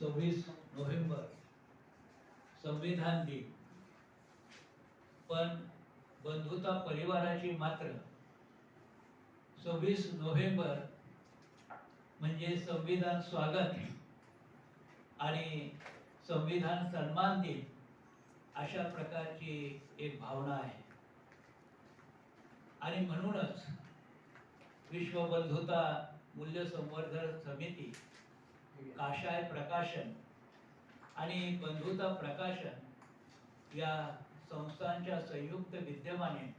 सव्वीस नोव्हेंबर. संविधान दिन. पण बंधुता परिवाराची मात्र सव्वीस नोव्हेंबर म्हणजे संविधान स्वागत आणि संविधान सन्मान दिन अशा प्रकारची एक भावना आहे. आणि म्हणूनच विश्व बंधुता मूल्य संवर्धन समिती काशाय प्रकाशन आणि बंधुता प्रकाशन या संस्थांच्या संयुक्त विद्यमाने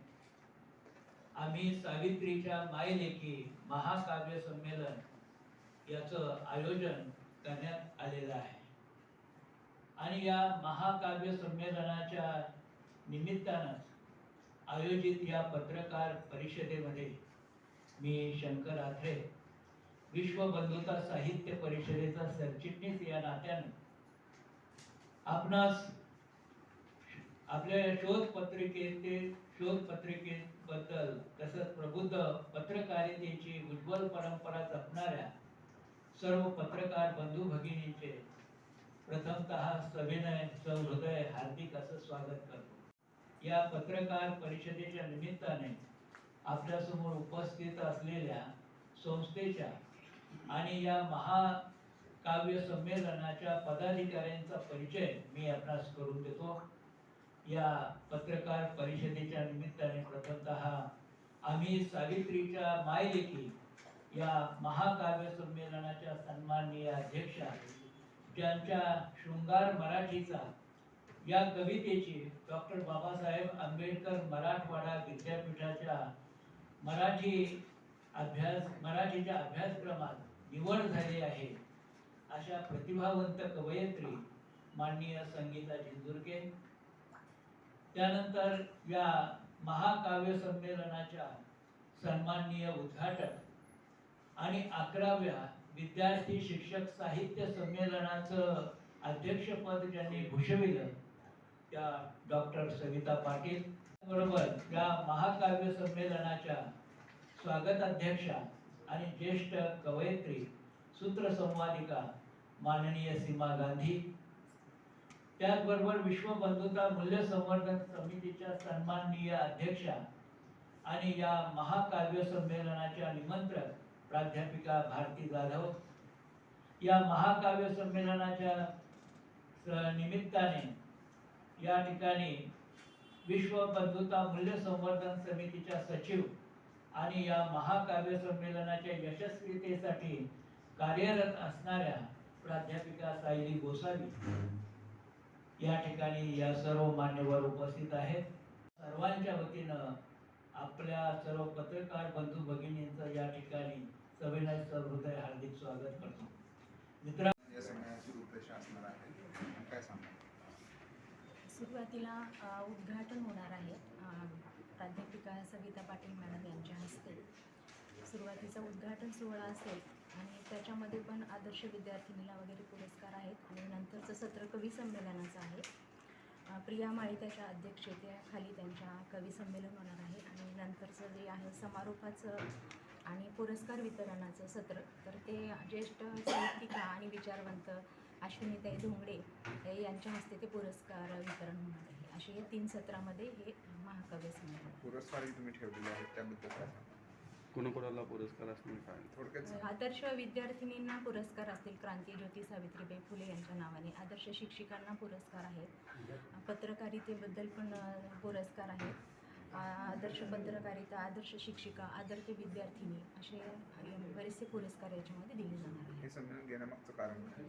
आम्ही सावित्रीच्या मायलेखी महाकाव्य संमेलन याचं आयोजन करण्यात आलेलं आहे. आणि या महाकाव्य संमेलनाच्या निमित्तानं आयोजित या पत्रकार परिषदेमध्ये मी शंकर आथरे विश्व बंधुता साहित्य परिषदेचा सरचिटणीस या नात्यानं आपणास आपल्या शोध पत्रिकेचे शोध पत्रिकेबद्दल तसंच प्रबुद्ध पत्रकारितेची उज्ज्वल परंपरा जपणाऱ्या सर्व पत्रकार बंधू भगिनींचे प्रथमत सविनय सहृदय हार्दिक असं स्वागत करतो. या पत्रकार परिषदेच्या निमित्ताने आपल्यासमोर उपस्थित असलेल्या संस्थेच्या आणि या महाकाव्य संमेलनाच्या पदाधिकाऱ्यांचा परिचय मी आपणास करून देतो. या पत्रकार परिषदेच्या निमित्ताने प्रथमतः आम्ही सावित्रीच्या मायलेखी या महाकाव्य संमेलनाच्या सन्माननीय अध्यक्षा ज्यांच्या शृंगार मराठीचा या कवितेची डॉक्टर बाबासाहेब आंबेडकर मराठवाडा विद्यापीठाच्या मराठी अभ्यास मराठीच्या अभ्यासक्रमात निवड झाली आहे. अशा प्रतिभावंत कवयित्री माननीय संगीता जिंजुर्के त्यानंतर या महाकाव्य संमेलनाच्या सन्माननीय उद्घाटन आणि अकराव्या विद्यार्थी शिक्षक साहित्य संमेलनाचं अध्यक्षपद ज्यांनी भूषविलं त्या डॉक्टर सविता पाटील. बरोबर या महाकाव्य संमेलनाच्या स्वागत अध्यक्षा आणि ज्येष्ठ कवयित्री सूत्रसंवादिका माननीय सीमा गांधी. त्याचबरोबर विश्व बंधुता मूल्य संवर्धन समितीच्या सन्माननीय अध्यक्षा आणि या महाकाव्य संमेलनाच्या निमंत्रक प्राध्यापिका भारती जाधव. या महाकाव्य संमेलनाच्या निमित्ताने या ठिकाणी विश्व बंधुता मूल्य संवर्धन समितीच्या सचिव आणि या महाकाव्य संमेलनाच्या यशस्वीतेसाठी कार्यरत असणाऱ्या प्राध्यापिका सायली गोसावी या ठिकाणी या सर्व मान्यवर उपस्थित आहेत. सर्वांच्या वतीनं आपल्या सर्व पत्रकार बंधू भगिनींचं या ठिकाणी सविनय सहृदय हार्दिक स्वागत करतो. मित्रा या संमेलनाची रूपरेषा असणार आहे. काय सांगा सुरुवातीला उद्घाटन होणार आहे. प्राध्यापिका सविता पाटील मॅडम यांच्या हस्ते. सुरुवातीचा उद्घाटन सोहळा असेल आणि त्याच्यामध्ये पण आदर्श विद्यार्थिनीला वगैरे पुरस्कार आहेत आणि नंतरचं सत्र कवी संमेलनाचं आहे. प्रिया माळी त्याच्या अध्यक्षतेखाली त्यांच्या कवी संमेलन होणार आहे आणि नंतरचं जे आहे समारोपाचं आणि पुरस्कार वितरणाचं सत्र. तर ते ज्येष्ठ साहित्यिका आणि विचारवंत अश्विनीताई धोंगडे यांच्या हस्ते ते पुरस्कार वितरण होणार आहे. असे हे तीन सत्रामध्ये हे महाकाव्य संमेलन. पुरस्कारही तुम्ही ठेवलेले आहेत त्याबद्दल काय सांगा कुणाकुणाला पुरस्कार असणार काय? थोडक्यात सांगा. आदर्श विद्यार्थिनींना पुरस्कार असतील क्रांती ज्योती सावित्रीबाई फुले यांच्या नावाने. आदर्श शिक्षिकांना पुरस्कार आहेत. पत्रकारितेबद्दल पण अ, पुरस्कार आहेत. आ- आदर्श पत्रकारिता आदर्श शिक्षिका आदर्श विद्यार्थिनी असे अ, बरेचसे पुरस्कार याच्यामध्ये दिले जाणार आहेत. हे संमेलन घेण्यामागचं कारण काय?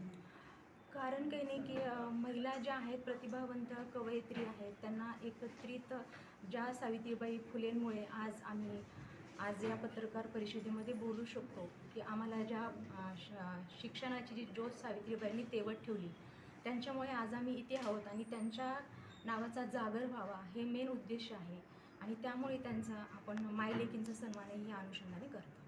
कारण काही नाही की महिला ज्या आहेत प्रतिभावंत कवयित्री आहेत त्यांना एकत्रित ज्या सावित्रीबाई फुलेंमुळे आज आम्ही आज या पत्रकार परिषदेमध्ये बोलू शकतो की आम्हाला ज्या श- शिक्षणाची जी ज्योत सावित्रीबाईंनी तेवत ठेवली त्यांच्यामुळे आज आम्ही इथे आहोत आणि त्यांच्या नावाचा जागर व्हावा हे मेन उद्देश आहे. आणि त्यामुळे त्यांचा आपण मायलेकींचा सन्मानही या अनुषंगाने करतो.